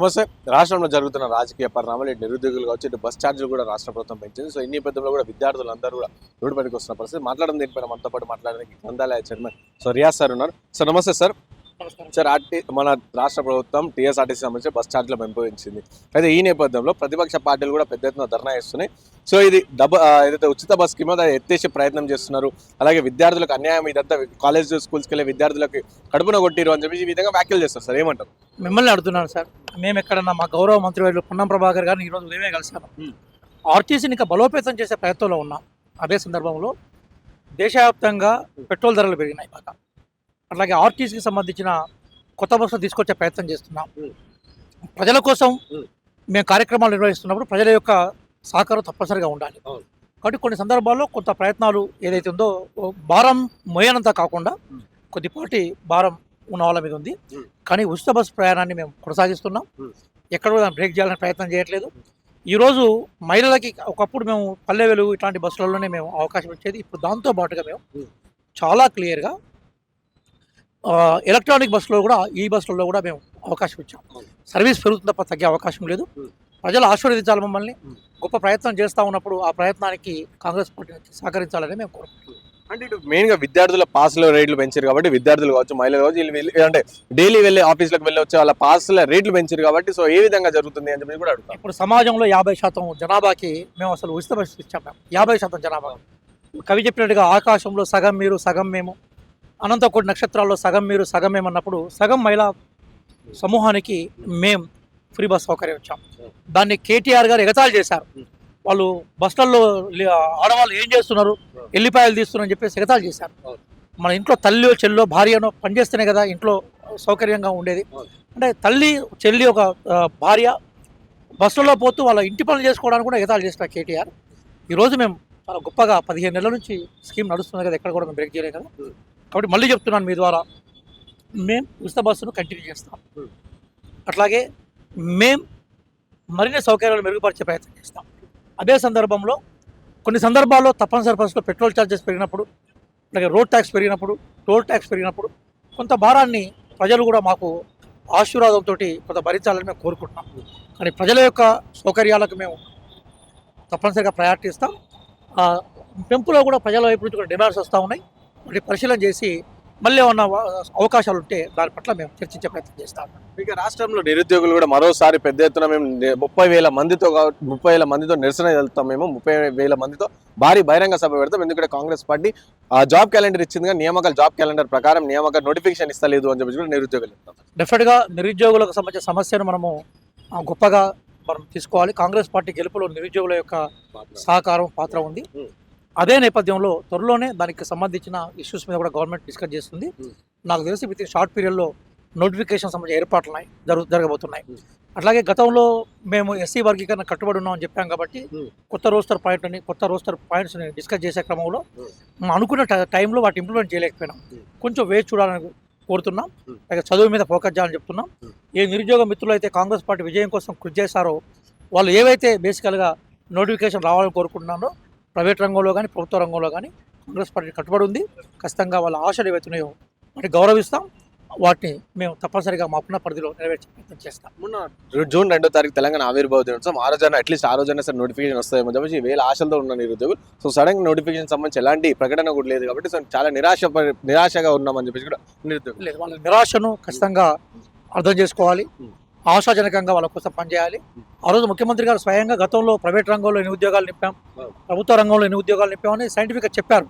నమస్తే. రాష్ట్రంలో జరుగుతున్న రాజకీయ పరిణామాలు ఇటు నిరుద్యోగులు కావచ్చు ఇటు బస్ ఛార్జీలు కూడా రాష్ట్ర ప్రభుత్వం పెంచింది. సో ఇన్ని పెద్దలో కూడా విద్యార్థులు అందరూ కూడా రోడ్డు పైకి వస్తున్న పరిస్థితి. మాట్లాడడం దీనిపైన మనతో పాటు మాట్లాడడానికి గ్రంథాలయ చైర్మన్. సో రియాజ్ సార్ ఉన్నారు. సార్ నమస్తే సార్. సార్ ఆర్టీ మన రాష్ట్ర ప్రభుత్వం టీఎస్ఆర్టీసీ సంబంధించి బస్ ఛార్జీలు పెంపొందించింది. అయితే ఈ నేపథ్యంలో ప్రతిపక్ష పార్టీలు కూడా పెద్ద ఎత్తున ధర్నా చేస్తున్నాయి. సో ఇది డబ ఆ, ఏదైతే ఉచిత బస్ స్కీమో దాన్ని ఎత్తేసే ప్రయత్నం చేస్తున్నారు. అలాగే విద్యార్థులకు అన్యాయం ఇదంతా కాలేజ్ స్కూల్స్కి వెళ్ళే విద్యార్థులకి కడుపున కొట్టిరు అని చెప్పి ఈ విధంగా వ్యాఖ్యలు చేస్తారు సార్. ఏమంటారు? మిమ్మల్ని అడుగుతున్నాను సార్. మేము ఎక్కడన్నా మా గౌరవ మంత్రివర్యులు పొన్నం ప్రభాకర్ గారిని ఈరోజు ఉదయమే Hmm. ఆర్టీసీని ఇంకా బలోపేతం చేసే ప్రయత్నంలో ఉన్నాం. అదే సందర్భంలో దేశవ్యాప్తంగా పెట్రోల్ ధరలు పెరిగినాయి బాగా. అట్లాగే ఆర్టీసీకి సంబంధించిన కొత్త బస్సులు తీసుకొచ్చే ప్రయత్నం చేస్తున్నాం. ప్రజల కోసం. మేము కార్యక్రమాలు నిర్వహిస్తున్నప్పుడు ప్రజల యొక్క సహకారం తప్పనిసరిగా ఉండాలి. కాబట్టి కొన్ని సందర్భాల్లో కొంత ప్రయత్నాలు ఏదైతే ఉందో భారం మోయనంత కాకుండా. కొద్దిపాటి భారం ఉన్న వాళ్ళ మీద ఉంది. కానీ ఉచిత బస్సు ప్రయాణాన్ని మేము కొనసాగిస్తున్నాం. ఎక్కడ కూడా బ్రేక్ చేయాలని ప్రయత్నం చేయట్లేదు ఈరోజు మహిళలకి ఒకప్పుడు మేము పల్లె వెలుగు ఇట్లాంటి బస్సులలోనే మేము అవకాశం ఇచ్చేది ఇప్పుడు దాంతో పాటుగా మేము. చాలా క్లియర్గా ఎలక్ట్రానిక్ బస్సులో కూడా ఈ బస్సులలో కూడా మేము అవకాశం ఇచ్చాం. సర్వీస్ పెరుగుతుంది తప్ప తగ్గే అవకాశం లేదు. ప్రజలు ఆశీర్వదించాలి మమ్మల్ని. గొప్ప ప్రయత్నం చేస్తూ ఉన్నప్పుడు ఆ ప్రయత్నానికి కాంగ్రెస్ పార్టీ సహకరించాలని మేము కోరుకుంటున్నాం. అంటే ఇటు మెయిన్గా విద్యార్థుల పాస్ల రేట్లు పెంచారు కాబట్టి విద్యార్థులు కావచ్చు మహిళలు కావచ్చు వీళ్ళు వెళ్ళి- అంటే డైలీ వెళ్ళే ఆఫీస్లకు వెళ్ళి వచ్చే వాళ్ళ పాస్ల రేట్లు పెంచారు కాబట్టి సో ఏ విధంగా జరుగుతుంది అని చెప్పి కూడా అడుగుతాం ఇప్పుడు సమాజంలో యాభై శాతం జనాభాకి మేము అసలు ఉచిత బస్సు ఇచ్చాం మేము. యాభై శాతం జనాభా. కవి చెప్పినట్టుగా ఆకాశంలో సగం మీరు సగం మేము. అనంత కోటి నక్షత్రాల్లో సగం మీరు సగం ఏమన్నప్పుడు సగం మహిళా సమూహానికి మేం ఫ్రీ బస్ సౌకర్యం ఇచ్చాం. దాన్ని కేటీఆర్ గారు ఎగతాళి చేశారు. వాళ్ళు బస్సులలో ఆడవాళ్ళు ఏం చేస్తున్నారు? ఎల్లిపాయలు తీస్తున్నారని చెప్పేసి ఎగతాళి చేశారు. మన ఇంట్లో తల్లి చెల్లో భార్యనో పనిచేస్తేనే కదా ఇంట్లో సౌకర్యంగా ఉండేది. అంటే తల్లి చెల్లి ఒక భార్య బస్సులో పోతూ వాళ్ళ ఇంటి పనులు చేసుకోవడానికి కూడా ఎగతాళి చేస్తారు కేటీఆర్. ఈరోజు మేము చాలా గొప్పగా పదిహేను నెలల నుంచి స్కీమ్ నడుస్తుంది కదా ఎక్కడ కూడా మేము బ్రేక్ చేయలేదు కదా. కాబట్టి మళ్ళీ చెప్తున్నాను మీ ద్వారా. మేము ఉచిత బస్సును కంటిన్యూ చేస్తాం. అట్లాగే మేము మరిన్ని సౌకర్యాలు మెరుగుపరిచే ప్రయత్నం చేస్తాం. అదే సందర్భంలో కొన్ని సందర్భాల్లో తప్పనిసరి పరిస్థితుల్లో పెట్రోల్ ఛార్జెస్ పెరిగినప్పుడు అలాగే రోడ్ ట్యాక్స్ పెరిగినప్పుడు టోల్ ట్యాక్స్ పెరిగినప్పుడు కొంత భారాన్ని ప్రజలు కూడా మాకు ఆశీర్వాదంతో కొంత భరించాలని మేము కోరుకుంటున్నాం. కానీ ప్రజల యొక్క సౌకర్యాలకు మేము తప్పనిసరిగా ప్రయారిటీ ఇస్తాం. ఆ, పెంపులో కూడా ప్రజల వైపు నుంచి కూడా డిమాండ్స్ వస్తూ ఉన్నాయి. వాటి పరిశీలన చేసి మళ్ళీ వా- అవకాశాలు ఉంటే దాని పట్ల మేము చర్చించే ప్రయత్నం చేస్తాం ఇక రాష్ట్రంలో నిరుద్యోగులు కూడా మరోసారి పెద్ద ఎత్తున మేము ముప్పై వేల మందితో ముప్పై వేల మందితో నిరసన వెళ్తాం మేము. ముప్పై వేల మందితో భారీ బహిరంగ సభ పెడతాం. ఎందుకంటే కాంగ్రెస్ పార్టీ ఆ జాబ్ క్యాలెండర్ ఇచ్చింది కానీ నియామకాలు జాబ్ క్యాలెండర్ ప్రకారం నియామక నోటిఫికేషన్ ఇస్తలేదు అని చెప్పి కూడా నిరుద్యోగులు డెఫినెట్గా నిరుద్యోగులకు సంబంధించిన సమస్యను మనము గొప్పగా మనం తీసుకోవాలి. కాంగ్రెస్ పార్టీ గెలుపులో నిరుద్యోగుల యొక్క సహకారం పాత్ర ఉంది. అదే నేపథ్యంలో త్వరలోనే దానికి సంబంధించిన ఇష్యూస్ మీద కూడా గవర్నమెంట్ డిస్కస్ చేస్తుంది Hmm. నాకు తెలిసి విత్ షార్ట్ పీరియడ్లో నోటిఫికేషన్ సంబంధించిన ఏర్పాట్లు ఉన్నాయి జరుగు జరగబోతున్నాయి Hmm. అట్లాగే గతంలో మేము ఎస్సీ వర్గీకరణ కట్టుబడి ఉన్నామని చెప్పాం కాబట్టి Hmm. కొత్త రోస్టర్ పాయింట్ అని కొత్త రోస్టర్ పాయింట్స్ని డిస్కస్ చేసే క్రమంలో. మనం అనుకున్న ట- టైంలో వాటి ఇంప్లిమెంట్ చేయలేకపోయినాం. కొంచెం వేచి చూడాలని కోరుతున్నాం. అలాగే చదువు మీద ఫోకస్ చేయాలని చెప్తున్నాం. ఏ నిరుద్యోగ మిత్రులు అయితే కాంగ్రెస్ పార్టీ విజయం కోసం కృషి చేశారో వాళ్ళు ఏవైతే బేసికల్గా నోటిఫికేషన్ రావాలని కోరుకుంటున్నారో ప్రైవేట్ రంగంలో కానీ ప్రభుత్వ రంగంలో కానీ కాంగ్రెస్ పార్టీ కట్టుబడి ఉంది. ఖచ్చితంగా వాళ్ళ ఆశలు ఏవైతున్నాయో వాటిని గౌరవిస్తాం. వాటిని మేము తప్పనిసరిగా మాకున్న పరిధిలో నెరవేర్చే ప్రయత్నం చేస్తాం. మొన్న జూన్ రెండో తారీఖు తెలంగాణ ఆవిర్భావ దినోత్సవం. ఆ రోజున అట్లీస్ట్ ఆ రోజున సరే నోటిఫికేషన్ వస్తాయేమో చెప్పేసి వేల ఆశలతో ఉన్న నిరుద్యోగులు. సో సడన్ నోటిఫికేషన్ సంబంధించి ఎలాంటి ప్రకటన కూడా లేదు కాబట్టి సో చాలా నిరాశ నిరాశగా ఉన్నామని చెప్పేసి కూడా నిరుద్యోగులు. లేదు వాళ్ళ నిరాశను ఖచ్చితంగా అర్థం చేసుకోవాలి. ఆశాజనకంగా వాళ్ళ కోసం పనిచేయాలి. ఆ రోజు ముఖ్యమంత్రి గారు స్వయంగా గతంలో ప్రైవేట్ రంగంలో ఎన్ని ఉద్యోగాలు నింపాం ప్రభుత్వ రంగంలో ఎన్ని ఉద్యోగాలు నింపామని సైంటిఫిక్గా చెప్పారు.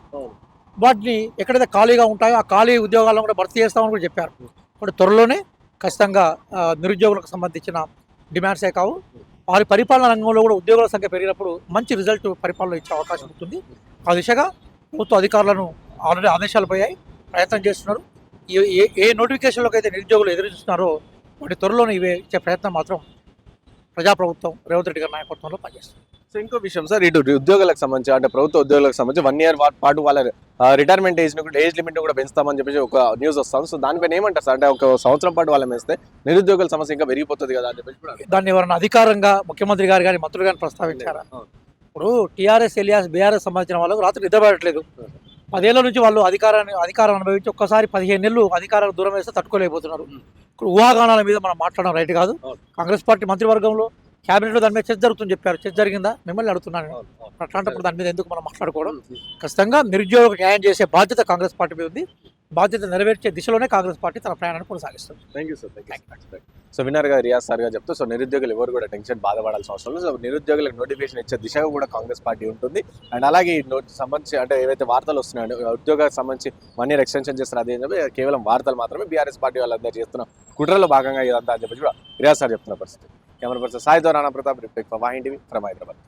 వాటిని ఎక్కడైతే ఖాళీగా ఉంటాయో ఆ ఖాళీ ఉద్యోగాలను కూడా భర్తీ చేస్తామని కూడా చెప్పారు. ఇప్పుడు త్వరలోనే ఖచ్చితంగా నిరుద్యోగులకు సంబంధించిన డిమాండ్సే కావు. వారి పరిపాలన రంగంలో కూడా ఉద్యోగుల సంఖ్య పెరిగినప్పుడు మంచి రిజల్ట్ పరిపాలన ఇచ్చే అవకాశం ఉంటుంది. ఆ దిశగా ప్రభుత్వ అధికారులను ఆల్రెడీ ఆదేశాలు పోయాయి. ప్రయత్నం చేస్తున్నారు. ఏ- ఏ ఏ నోటిఫికేషన్లోకి అయితే నిరుద్యోగులు ఎదురు చూస్తున్నారో వాటి త్వరలోనే ఇవే ఇచ్చే ప్రయత్నం మాత్రం ప్రజాప్రభుత్వం రేవంత్ రెడ్డి గారి నాయకత్వంలో పనిచేస్తుంది. సో ఇంకో విషయం సార్ ఇటు ఉద్యోగులకు సంబంధించి అంటే ప్రభుత్వ ఉద్యోగులకు సంబంధించి వన్ ఇయర్ పాటు వాళ్ళ రిటైర్మెంట్ ఏజ్ కూడా ఏజ్ లిమిట్ కూడా పెంచుతామని చెప్పేసి ఒక న్యూస్ వస్తుంది. సో దానిపైన ఏమంటారు సార్? అంటే ఒక సంవత్సరం పాటు వాళ్ళని వేస్తే నిరుద్యోగుల సమస్య ఇంకా పెరిగిపోతుంది కదా అని చెప్పేసి దాన్ని ఎవరైనా అధికారంగా ముఖ్యమంత్రి గారు కానీ మంత్రులు కానీ ప్రస్తావించారా. ఇప్పుడు టీఆర్ఎస్ ఎలియాస్ బీఆర్ఎస్ సంబంధించిన వాళ్ళకు రాత్రి నిద్రపడట్లేదు పదేళ్ళ నుంచి వాళ్ళు అధికారాన్ని అధికారం అనుభవించి ఒక్కసారి పదిహేను నెలలు అధికారాన్ని దూరం వేస్తే తట్టుకోలేకపోతున్నారు. ఇప్పుడు ఊహాగానాల మీద మనం మాట్లాడడం రైట్ కాదు. కాంగ్రెస్ పార్టీ మంత్రివర్గంలో క్యాబినెట్లో దాని మీద చర్చ జరుగుతుంది చెప్పారు. చర్చ జరిగిందా? మిమ్మల్ని అడుగుతున్నాను నేను. అట్లాంటప్పుడు దాని మీద ఎందుకు మనం మాట్లాడుకోవడం? ఖచ్చితంగా నిరుద్యోగులకు న్యాయం చేసే బాధ్యత కాంగ్రెస్ పార్టీ మీద ఉంది. బాధ్యత నెరవేర్చే దిశలోనే కాంగ్రెస్ పార్టీ తన ప్రయాణాన్ని కొనసాగిస్తుంది. Thank you sir thank so winner గారు రియాజ్ సార్ గారు చెప్తూ సో నిరుద్యోగులు ఎవరు కూడా టెన్షన్ బాధపడాల్సిన అవసరం లేదు. సో నిరుద్యోగులకు నోటిఫికేషన్ ఇచ్చే దిశగా కూడా కాంగ్రెస్ పార్టీ ఉంటుంది. అండ్ అలాగే ఈ నోటి సంబంధించి అంటే ఏవైతే వార్తలు వస్తున్నాయో ఉద్యోగాలకు సంబంధించి వన్ ఇయర్ ఎక్స్టెన్షన్ చేస్తారు అది కేవలం వార్తలు మాత్రమే బీఆర్ఎస్ పార్టీ వాళ్ళందరూ చేస్తున్న కుట్రలో భాగంగా ఇదంతా అని చెప్పి కూడా రియాజ్ సార్ చెప్తున్న పరిస్థితి. కెమెరా పర్సన్ సాయి రాణా ప్రతాప్ రిపెక్ వాహిన్ టీవీ ఫ్రమ్ హైదరాబాద్.